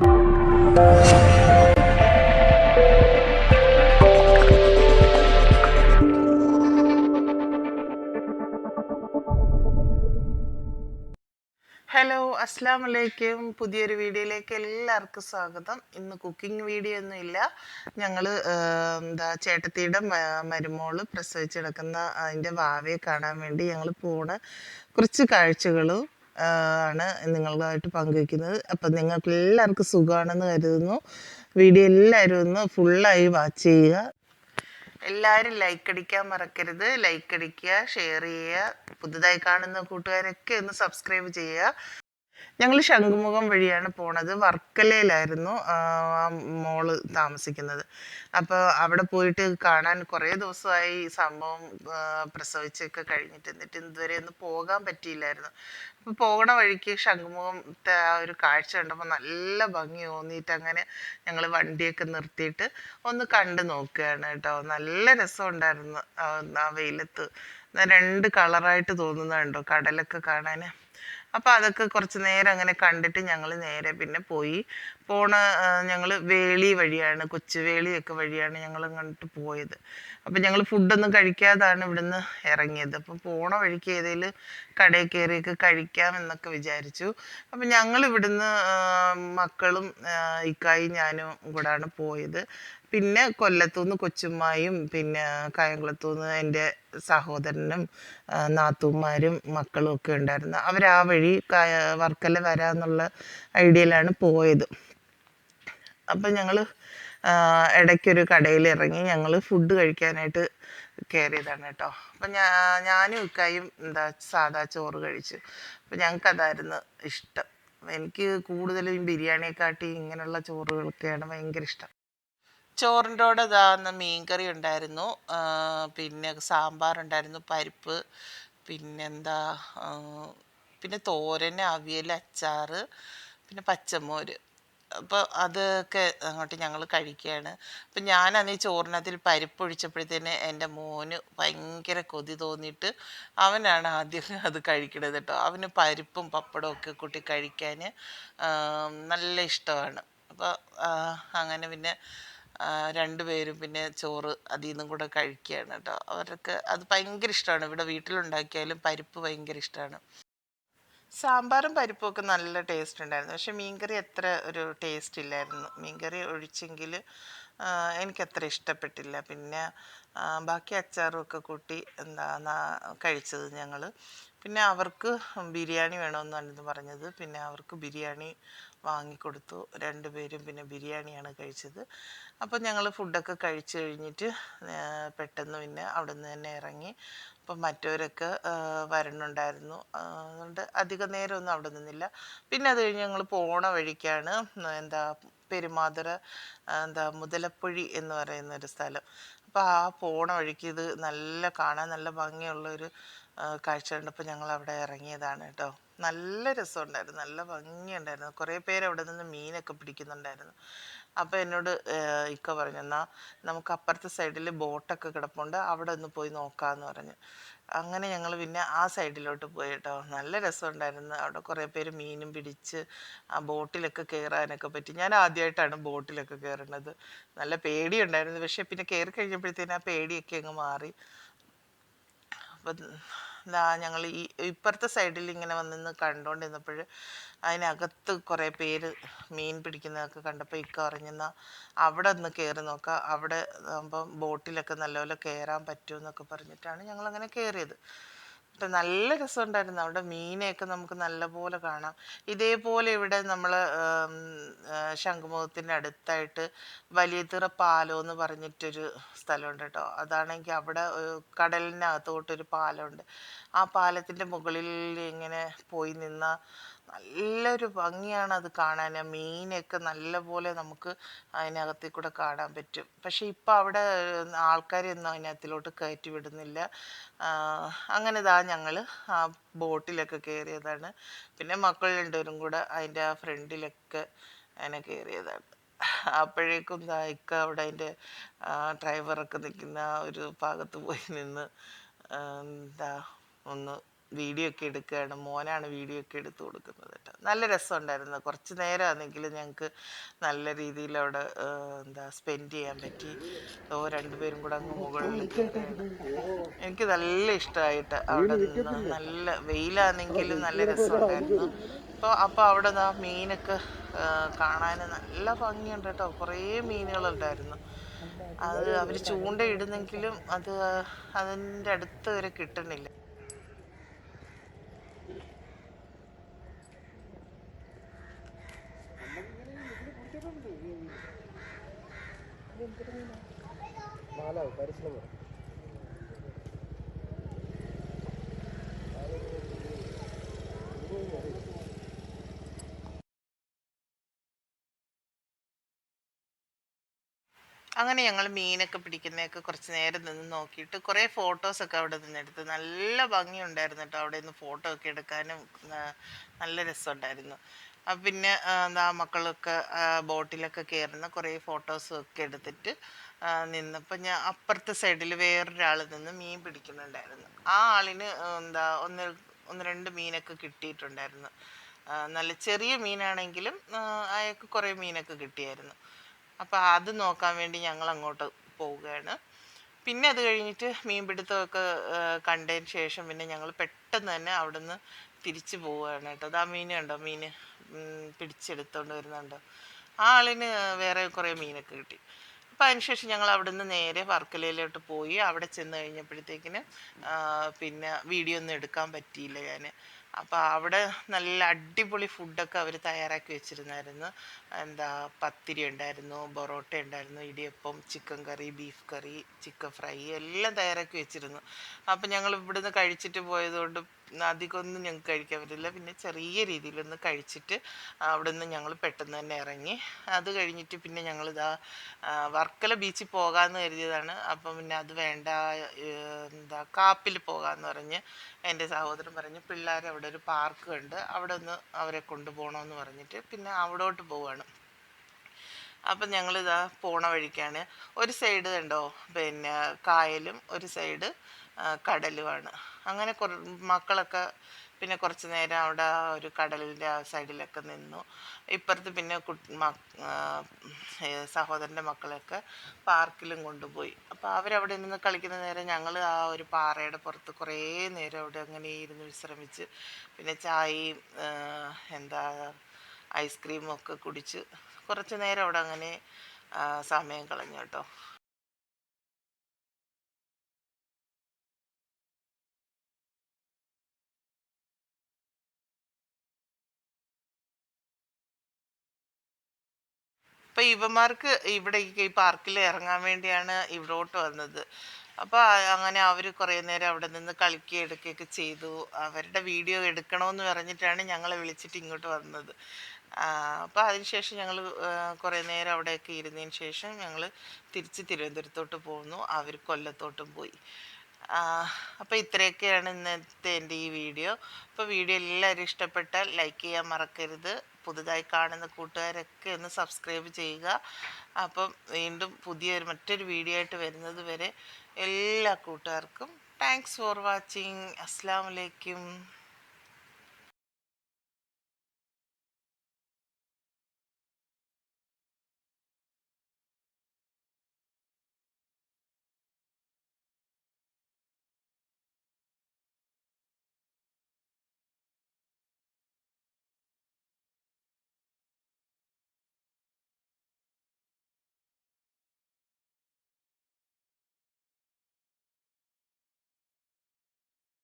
Hello അസ്സാം വലൈക്കും പുതിയൊരു വീഡിയോയിലേക്ക് എല്ലാവർക്കും സ്വാഗതം. ഇന്ന് കുക്കിംഗ് വീഡിയോ ഒന്നും ഇല്ല. ഞങ്ങൾ എന്താ ചേട്ടത്തിയുടെ മരുമോൾ പ്രസവിച്ചെടുക്കുന്ന അതിന്റെ വാവയെ കാണാൻ വേണ്ടി ഞങ്ങൾ പോണ. കുറച്ച് കാഴ്ചകളും ആണ് നിങ്ങളുമായിട്ട് പങ്കുവയ്ക്കുന്നത് അപ്പം നിങ്ങൾക്ക് എല്ലാവർക്കും സുഖമാണെന്ന് കരുതുന്നു. വീഡിയോ എല്ലാവരും ഒന്ന് ഫുള്ളായി വാച്ച് ചെയ്യുക. എല്ലാവരും ലൈക്ക് അടിക്കാൻ മറക്കരുത്. ലൈക്ക് അടിക്കുക ഷെയർ ചെയ്യുക പുതുതായി കാണുന്ന കൂട്ടുകാരൊക്കെ ഒന്ന് സബ്സ്ക്രൈബ് ചെയ്യുക. ഞങ്ങൾ ശംഖുമുഖം വഴിയാണ് പോണത്. വർക്കലയിലായിരുന്നു മോൾ താമസിക്കുന്നത്. അപ്പോൾ അവിടെ പോയിട്ട് കാണാൻ കുറേ ദിവസമായി സംഭവം പ്രസവിച്ചൊക്കെ കഴിഞ്ഞിട്ട് എന്നിട്ട് ഇതുവരെ ഒന്ന് പോകാൻ പറ്റിയില്ലായിരുന്നു. അപ്പോൾ പോകണ വഴിക്ക് ശംഖുമുഖത്തെ ആ ഒരു കാഴ്ച കണ്ടപ്പോൾ നല്ല ഭംഗി തോന്നിയിട്ട് അങ്ങനെ ഞങ്ങൾ വണ്ടിയൊക്കെ നിർത്തിയിട്ട് ഒന്ന് കണ്ടു നോക്കുകയാണ് കേട്ടോ. നല്ല രസമുണ്ടായിരുന്നു ആ വെയിലത്ത്. രണ്ട് കളറായിട്ട് തോന്നുന്നുണ്ടോ കടലൊക്കെ കാണാൻ അപ്പോൾ അതൊക്കെ കുറച്ച് നേരം അങ്ങനെ കണ്ടിട്ട് ഞങ്ങൾ നേരെ പിന്നെ പോയി. പോണ ഞങ്ങൾ വേളി വഴിയാണ് കൊച്ചുവേളിയൊക്കെ വഴിയാണ് ഞങ്ങൾ അങ്ങോട്ട് പോയത്. അപ്പം ഞങ്ങൾ ഫുഡൊന്നും കഴിക്കാതാണ് ഇവിടുന്ന് ഇറങ്ങിയത്. അപ്പം പോണ വഴിക്ക് ഏതെങ്കിലും കടയിൽ കയറിയൊക്കെ കഴിക്കാം എന്നൊക്കെ വിചാരിച്ചു. അപ്പം ഞങ്ങൾ ഇവിടുന്ന് മക്കളും ഇക്കായി ഞാനും കൂടാണ് പോയത്. പിന്നെ കൊല്ലത്തുനിന്ന് കൊച്ചുമ്മായും പിന്നെ കായംകുളത്തുനിന്ന് എന്റെ സഹോദരനും നാത്തൂമാരും മക്കളും ഒക്കെ ഉണ്ടായിരുന്നു. അവർ ആ വഴി വർക്കല വരാന്നുള്ള ഐഡിയയിലാണ് പോയത്. അപ്പം ഞങ്ങൾ ഇടയ്ക്കൊരു കടയിൽ ഇറങ്ങി ഞങ്ങൾ ഫുഡ് കഴിക്കാനായിട്ട് കയറിയതാണ് കേട്ടോ. അപ്പം ഞാ ഞാനും ഇക്കായും എന്താ സാദാ ചോറ് കഴിച്ചു. അപ്പം ഞങ്ങൾക്ക് അതായിരുന്നു ഇഷ്ടം. എനിക്ക് കൂടുതലും ഈ ബിരിയാണിയെക്കാട്ടി ഇങ്ങനെയുള്ള ചോറുകളൊക്കെയാണ് ഭയങ്കര ഇഷ്ടം. ചോറിന്റെ കൂടെ ഇതാന്ന് മീൻകറി ഉണ്ടായിരുന്നു. പിന്നെ സാമ്പാർ ഉണ്ടായിരുന്നു പരിപ്പ് പിന്നെന്താ പിന്നെ തോരൻ അവിയൽ അച്ചാർ പിന്നെ പച്ചമോര്. അപ്പോൾ അതൊക്കെ അങ്ങോട്ട് ഞങ്ങൾ കഴിക്കുകയാണ് അപ്പം ഞാനന്ന് ഈ ചോറിനകത്തിൽ പരിപ്പ് ഒഴിച്ചപ്പോഴത്തേന് എന്റെ മോന് ഭയങ്കര കൊതി തോന്നിയിട്ട് അവനാണ് ആദ്യം അത് കഴിക്കണത് കേട്ടോ. അവന് പരിപ്പും പപ്പടവും ഒക്കെ കൂട്ടി കഴിക്കാൻ നല്ല ഇഷ്ടമാണ്. അപ്പോൾ അങ്ങനെ പിന്നെ രണ്ടുപേരും പിന്നെ ചോറ് അതിൽ നിന്നും കൂടെ കഴിക്കുകയാണ് കേട്ടോ. അവർക്ക് അത് ഭയങ്കര ഇഷ്ടമാണ്. ഇവിടെ വീട്ടിലുണ്ടാക്കിയാലും പരിപ്പ് ഭയങ്കര ഇഷ്ടമാണ്. സാമ്പാറും പരിപ്പും ഒക്കെ നല്ല ടേസ്റ്റ് ഉണ്ടായിരുന്നു. പക്ഷെ മീൻകറി അത്ര ഒരു ടേസ്റ്റ് ഇല്ലായിരുന്നു. മീൻകറി ഒഴിച്ചെങ്കിൽ എനിക്കത്ര ഇഷ്ടപ്പെട്ടില്ല. പിന്നെ ബാക്കി അച്ചാറും ഒക്കെ കൂട്ടി എന്താ കഴിച്ചത് ഞങ്ങൾ പിന്നെ അവർക്ക് ബിരിയാണി വേണമെന്നാണ് പറഞ്ഞത്. പിന്നെ അവർക്ക് ബിരിയാണി വാങ്ങിക്കൊടുത്തു. രണ്ടുപേരും പിന്നെ ബിരിയാണിയാണ് കഴിച്ചത്. അപ്പം ഞങ്ങൾ ഫുഡൊക്കെ കഴിച്ചു കഴിഞ്ഞിട്ട് പെട്ടെന്ന് പിന്നെ അവിടെ നിന്ന് തന്നെ ഇറങ്ങി. അപ്പം മറ്റവരൊക്കെ വരണുണ്ടായിരുന്നു. അതുകൊണ്ട് അധിക നേരമൊന്നും അവിടെ നിന്നില്ല. പിന്നെ അത് കഴിഞ്ഞ് ഞങ്ങൾ പോണ വഴിക്കാണ് എന്താ പെരുമാതുര എന്താ മുതലപ്പൊഴി എന്ന് പറയുന്ന ഒരു സ്ഥലം. അപ്പോൾ ആ പോണ വഴിക്ക് ഇത് നല്ല കാണാൻ നല്ല ഭംഗിയുള്ള ഒരു കാഴ്ച കണ്ടപ്പോൾ ഞങ്ങൾ അവിടെ ഇറങ്ങിയതാണ് കേട്ടോ. നല്ല രസമുണ്ടായിരുന്നു. നല്ല ഭംഗിയുണ്ടായിരുന്നു. കുറേ പേര് അവിടെ നിന്ന് മീനൊക്കെ പിടിക്കുന്നുണ്ടായിരുന്നു. അപ്പോൾ എന്നോട് ഇക്ക പറഞ്ഞു എന്നാൽ നമുക്ക് അപ്പുറത്തെ സൈഡിൽ ബോട്ടൊക്കെ കിടപ്പുണ്ട്. അവിടെ ഒന്ന് പോയി നോക്കാമെന്ന് പറഞ്ഞു. അങ്ങനെ ഞങ്ങൾ പിന്നെ ആ സൈഡിലോട്ട് പോയി കേട്ടോ. നല്ല രസമുണ്ടായിരുന്നു. അവിടെ കുറേ പേര് മീനും പിടിച്ച് ആ ബോട്ടിലൊക്കെ കയറാനൊക്കെ പറ്റി. ഞാൻ ആദ്യമായിട്ടാണ് ബോട്ടിലൊക്കെ കയറുന്നത്. നല്ല പേടിയുണ്ടായിരുന്നു. പക്ഷേ പിന്നെ കയറി കഴിഞ്ഞപ്പോഴത്തേനും ആ പേടിയൊക്കെ അങ്ങ് മാറി. അപ്പം ദാ ഞങ്ങൾ ഈ ഇപ്പുറത്തെ സൈഡിൽ ഇങ്ങനെ വന്നിന്ന് കണ്ടുകൊണ്ടിരുന്നപ്പോൾ അതിനകത്ത് കുറേ പേര് മീൻ പിടിക്കുന്നതൊക്കെ കണ്ടപ്പോൾ ഇക്ക പറഞ്ഞെന്നാ അവിടെ ഒന്ന് കയറി നോക്കാം. അവിടെ ആകുമ്പം ബോട്ടിലൊക്കെ നല്ലപോലെ കയറാൻ പറ്റുമെന്നൊക്കെ പറഞ്ഞിട്ടാണ് ഞങ്ങളങ്ങനെ കയറിയത് അപ്പം നല്ല രസമുണ്ടായിരുന്നു. അവിടെ മീനെയൊക്കെ നമുക്ക് നല്ലപോലെ കാണാം. ഇതേപോലെ ഇവിടെ നമ്മൾ ശംഖുമുഖത്തിന്റെ അടുത്തായിട്ട് വലിയതിറ പാലം എന്ന് പറഞ്ഞിട്ടൊരു സ്ഥലമുണ്ട് കേട്ടോ. അതാണെങ്കിൽ അവിടെ കടലിനകത്തോട്ടൊരു പാലമുണ്ട്. ആ പാലത്തിന്റെ മുകളിൽ ഇങ്ങനെ പോയി നിന്ന നല്ലൊരു ഭംഗിയാണ് അത് കാണാൻ. മീനൊക്കെ നല്ലപോലെ നമുക്ക് അതിനകത്തിൽ കൂടെ കാണാൻ പറ്റും. പക്ഷേ ഇപ്പം അവിടെ ആൾക്കാരെയൊന്നും അതിനകത്തിലോട്ട് കയറ്റി വിടുന്നില്ല. അങ്ങനെ ഇതാ ഞങ്ങൾ ആ ബോട്ടിലൊക്കെ കയറിയതാണ്. പിന്നെ മക്കൾ രണ്ടുപേരും കൂടെ അതിന്റെ ആ ഫ്രണ്ടിലൊക്കെ അങ്ങനെ കയറിയതാണ്. അപ്പോഴേക്കും ഇതായിക്ക അവിടെ അതിന്റെ ഡ്രൈവറൊക്കെ നിൽക്കുന്ന ഒരു ഭാഗത്ത് പോയി നിന്ന് എന്താ ഒന്ന് വീഡിയോ ഒക്കെ എടുക്കുകയാണ്. മോനാണ് വീഡിയോ ഒക്കെ എടുത്തു കൊടുക്കുന്നത് കേട്ടോ. നല്ല രസമുണ്ടായിരുന്നു. കുറച്ച് നേരമാണെങ്കിലും ഞങ്ങൾക്ക് നല്ല രീതിയിൽ അവിടെ എന്താ സ്പെൻഡ് ചെയ്യാൻ പറ്റി. ഓ രണ്ടുപേരും കൂടെ അങ്ങ് മുകളിൽ എനിക്ക് നല്ല ഇഷ്ടമായിട്ട് അവിടെ നിന്ന് നല്ല വെയിലാണെങ്കിലും നല്ല രസമുണ്ടായിരുന്നു. അപ്പോൾ അപ്പോൾ അവിടെ നിന്ന് മീനൊക്കെ കാണാൻ നല്ല ഭംഗിയുണ്ട് കേട്ടോ. കുറേ മീനുകളുണ്ടായിരുന്നു. അത് അവർ ചൂണ്ടയിടുന്നെങ്കിലും അത് അതിന്റെ അടുത്ത് വരെ കിട്ടണില്ല പരിശ്രമം അങ്ങനെ ഞങ്ങൾ മീനൊക്കെ പിടിക്കുന്നതൊക്കെ കുറച്ച് നേരം നിന്ന് നോക്കിയിട്ട് കുറേ ഫോട്ടോസൊക്കെ അവിടെ നിന്ന് എടുത്ത് നല്ല ഭംഗിയുണ്ടായിരുന്നു കേട്ടോ. അവിടെ നിന്ന് ഫോട്ടോ ഒക്കെ എടുക്കാനും നല്ല രസമുണ്ടായിരുന്നു. പിന്നെ എന്താ മക്കളൊക്കെ ബോട്ടിലൊക്കെ കയറുന്ന കുറേ ഫോട്ടോസ് ഒക്കെ എടുത്തിട്ട് നിന്നപ്പോൾ ഞാൻ അപ്പുറത്തെ സൈഡിൽ വേറൊരാൾ നിന്ന് മീൻ പിടിക്കുന്നുണ്ടായിരുന്നു. ആ ആളിന് എന്താ ഒന്ന് ഒന്ന് രണ്ട് മീനൊക്കെ കിട്ടിയിട്ടുണ്ടായിരുന്നു. നല്ല ചെറിയ മീനാണെങ്കിലും അയാൾക്ക് കുറേ മീനൊക്കെ കിട്ടിയായിരുന്നു. അപ്പോൾ അത് നോക്കാൻ വേണ്ടി ഞങ്ങൾ അങ്ങോട്ട് പോവുകയാണ്. പിന്നെ അത് കഴിഞ്ഞിട്ട് മീൻപിടുത്തമൊക്കെ കണ്ടതിന് ശേഷം പിന്നെ ഞങ്ങൾ പെട്ടെന്ന് തന്നെ അവിടുന്ന് തിരിച്ചു പോവുകയാണ് കേട്ടോ. അത് ആ മീൻ കണ്ടോ? മീൻ. പിടിച്ചെടുത്തോണ്ട് വരുന്നുണ്ട്. ആ ആളിന് വേറെ കുറേ മീനൊക്കെ കിട്ടി. അപ്പോൾ അതിനുശേഷം ഞങ്ങൾ അവിടുന്ന് നേരെ വർക്കലയിലോട്ട് പോയി. അവിടെ ചെന്ന് കഴിഞ്ഞപ്പോഴത്തേക്കിന് പിന്നെ വീഡിയോ ഒന്നും എടുക്കാൻ പറ്റിയില്ല ഞാൻ അപ്പോൾ അവിടെ നല്ല അടിപൊളി ഫുഡൊക്കെ അവർ തയ്യാറാക്കി വെച്ചിരുന്നായിരുന്നു. എന്താ പത്തിരി ഉണ്ടായിരുന്നു പൊറോട്ട ഉണ്ടായിരുന്നു idiyappam chicken curry beef curry chicken fry എല്ലാം തയ്യാറാക്കി വെച്ചിരുന്നു. അപ്പം ഞങ്ങൾ ഇവിടുന്ന് കഴിച്ചിട്ട് പോയതുകൊണ്ട് അധികമൊന്നും ഞങ്ങൾക്ക് കഴിക്കാൻ പറ്റില്ല. പിന്നെ ചെറിയ രീതിയിലൊന്ന് കഴിച്ചിട്ട് അവിടെ നിന്ന് ഞങ്ങൾ പെട്ടെന്ന് തന്നെ ഇറങ്ങി അത് കഴിഞ്ഞിട്ട് പിന്നെ ഞങ്ങൾ ഇതാ വർക്കല ബീച്ചിൽ പോകാമെന്ന് കരുതിയതാണ്. അപ്പം പിന്നെ അത് വേണ്ട എന്താ കാപ്പിൽ പോകാമെന്ന് പറഞ്ഞ് എന്റെ സഹോദരൻ പറഞ്ഞു പിള്ളേർ അവിടെ ഒരു പാർക്ക് ഉണ്ട് അവിടെ ഒന്ന് അവരെ കൊണ്ടുപോകണമെന്ന് പറഞ്ഞിട്ട് പിന്നെ അവിടോട്ട് പോവാണ്. അപ്പം ഞങ്ങളിതാ പോണ വഴിക്കാണ്. ഒരു സൈഡ് കണ്ടോ പിന്നെ കായലും ഒരു സൈഡ് കടലുമാണ്. അങ്ങനെ കുറ മക്കളൊക്കെ പിന്നെ കുറച്ച് നേരം അവിടെ ഒരു കടലിന്റെ ആ സൈഡിലൊക്കെ നിന്നു. ഇപ്പുറത്ത് പിന്നെ സഹോദരന്റെ മക്കളെയൊക്കെ പാർക്കിലും കൊണ്ടുപോയി. അപ്പോൾ അവരവിടെ നിന്ന് കളിക്കുന്ന നേരം ഞങ്ങൾ ആ ഒരു പാറയുടെ പുറത്ത് കുറേ നേരം അവിടെ അങ്ങനെ ഇരുന്ന് വിശ്രമിച്ച് പിന്നെ ചായയും എന്താ ഐസ്ക്രീമും ഒക്കെ കുടിച്ച് കുറച്ച് നേരം അവിടെ അങ്ങനെ സമയം കളഞ്ഞു കേട്ടോ. അപ്പോൾ ഇവന്മാർക്ക് ഇവിടെ ഈ പാർക്കിൽ ഇറങ്ങാൻ വേണ്ടിയാണ് ഇവിടോട്ട് വന്നത്. അപ്പോൾ അങ്ങനെ അവർ കുറേ നേരം അവിടെ നിന്ന് കളിക്കുകയും എടുക്കുകയൊക്കെ ചെയ്തു. അവരുടെ വീഡിയോ എടുക്കണമെന്ന് പറഞ്ഞിട്ടാണ് ഞങ്ങളെ വിളിച്ചിട്ട് ഇങ്ങോട്ട് വന്നത്. അപ്പോൾ അതിനുശേഷം ഞങ്ങൾ കുറേ നേരം അവിടെയൊക്കെ ഇരുന്നതിന് ശേഷം ഞങ്ങൾ തിരിച്ച് തിരുവനന്തപുരത്തോട്ട് പോന്നു. അവർ കൊല്ലത്തോട്ടും പോയി. അപ്പോൾ ഇത്രയൊക്കെയാണ് ഇന്നത്തെ എന്റെ ഈ വീഡിയോ അപ്പോൾ വീഡിയോ എല്ലാവരും ഇഷ്ടപ്പെട്ടാൽ ലൈക്ക് ചെയ്യാൻ മറക്കരുത്. പുതുതായി കാണുന്ന കൂട്ടുകാരൊക്കെ ഒന്ന് സബ്സ്ക്രൈബ് ചെയ്യുക. അപ്പം വീണ്ടും പുതിയൊരു മറ്റൊരു വീഡിയോ ആയിട്ട് വരുന്നത് വരെ എല്ലാ കൂട്ടുകാർക്കും താങ്ക്സ് ഫോർ വാച്ചിങ് അസ്സാം വലൈക്കും